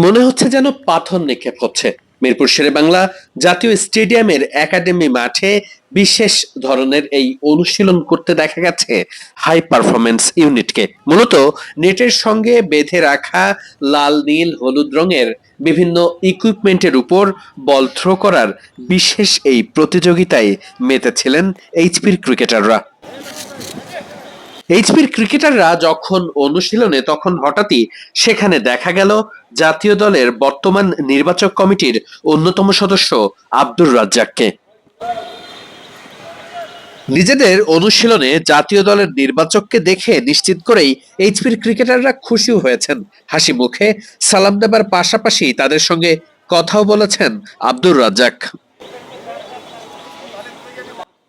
মনে হচ্ছে যেন পাথর নিক্ষেপ হচ্ছে মিরপুর শেরে বাংলা জাতীয় স্টেডিয়ামের একাডেমি মাঠে বিশেষ ধরনের এই অনুশীলন করতে দেখা গেছে হাই পারফরমেন্স ইউনিটকে মূলত নেটের সঙ্গে বেঁধে রাখা লাল, নীল, হলুদ রঙের বিভিন্ন ইকুইপমেন্টের উপর বল থ্রো করার বিশেষ এই প্রতিযোগিতায় মেতেছিলেন এইচপির ক্রিকেটাররা এইচপির ক্রিকেটাররা যখন অনুশীলনে, তখন হঠাৎই সেখানে দেখা গেল জাতীয় দলের বর্তমান নির্বাচক কমিটির অন্যতম সদস্য আব্দুর রাজ্জাককে। নিজেদের অনুশীলনে জাতীয় দলের নির্বাচককে দেখে নিশ্চিত করেই এইচপির ক্রিকেটাররা খুশিও হয়েছেন। হাসি মুখে সালাম দেবার পাশাপাশি তাদের সঙ্গে কথাও বলেছেন আব্দুর রাজ্জাক।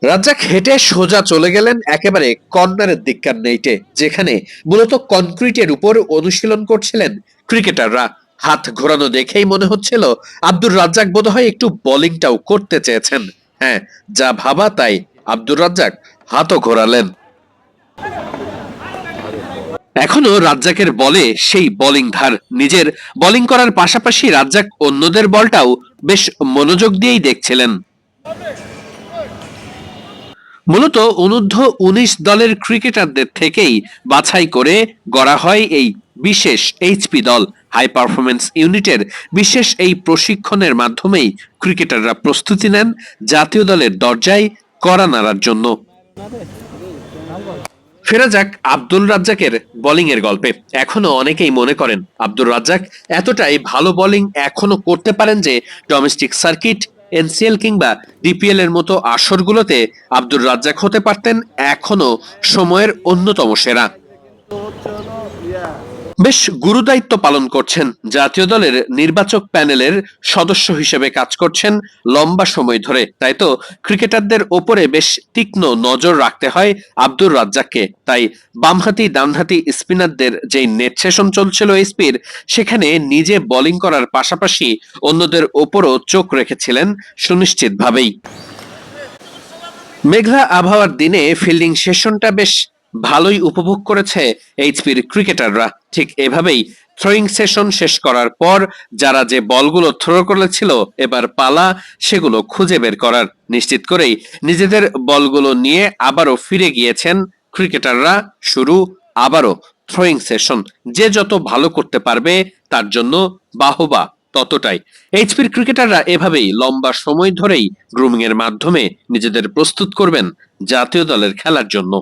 রাজ্জাক হেঁটে সোজা চলে গেলেন একেবারে কর্নারের দিককার নেইটে, যেখানে মূলত কনক্রিটের উপর অনুশীলন করছিলেন ক্রিকেটাররা। হাত ঘোরানো দেখেই মনে হচ্ছিল আব্দুর রাজ্জাক বোধহয় একটু বোলিংটাও করতে চেয়েছেন। হ্যাঁ যা ভাবা তাই আব্দুর রাজ্জাক হাতও ঘোরালেন। এখনও রাজ্জাকের বলে সেই বোলিং ধার। নিজের বোলিং করার পাশাপাশি রাজ্জাক অন্যদের বলটাও বেশ মনোযোগ দিয়েই দেখছিলেন। মূলত অনূর্ধ্ব উনিশ দলের ক্রিকেটারদের থেকেই বাছাই করে গড়া হয় এই বিশেষ এইচপি দল হাই পারফরমেন্স ইউনিটের বিশেষ এই প্রশিক্ষণের মাধ্যমেই ক্রিকেটাররা প্রস্তুতি নেন জাতীয় দলের দরজায় কড়া নাড়ার জন্য। ফেরা যাক আব্দুল রাজ্জাকের বোলিং এর গল্পে। এখনও অনেকেই মনে করেন, আব্দুল রাজ্জাক এতটাই ভালো বোলিং এখনও করতে পারেন যে ডোমেস্টিক সার্কিট এনসিএল কিংবা ডিপিএল এর মতো আসরগুলোতে আব্দুর রাজ্জাক হতে পারতেন এখনও সময়ের অন্যতম সেরা। বেশ গুরুদায়িত্ব পালন করছেন। জাতীয় দলের নির্বাচক প্যানেলের সদস্য হিসেবে কাজ করছেন লম্বা সময় ধরে। তাই তো, ক্রিকেটারদের ওপরে বেশ তীক্ষ্ণ নজর রাখতে হয় আব্দুর রাজ্জাককে। তাই বামহাতি, ডানহাতি স্পিনারদের যেই নেট সেশন চলছিল এসপির, সেখানে নিজে বোলিং করার পাশাপাশি অন্যদের ওপরও চোখ রেখেছিলেন সুনিশ্চিতভাবেই। মেঘলা আবহাওয়ার দিনে ফিল্ডিং সেশনটা বেশ ভালোই উপভোগ করেছে এইচপির ক্রিকেটাররা। ঠিক এভাবেই থ্রোয়িং সেশন শেষ করার পর যারা যে বলগুলো থ্রো করেছিল, এবার পালা, সেগুলো খুঁজে বের করার। নিশ্চিত করেই নিজেদের বলগুলো নিয়ে আবারও ফিরে গিয়েছেন ক্রিকেটাররা। শুরু আবারও থ্রোয়িং সেশন যে যত ভালো করতে পারবে, তার জন্য বাহবা ততটাই। এইচপির ক্রিকেটাররা এভাবেই লম্বা সময় ধরেই গ্রুমিং এর মাধ্যমে নিজেদের প্রস্তুত করবেন জাতীয় দলের খেলার জন্য।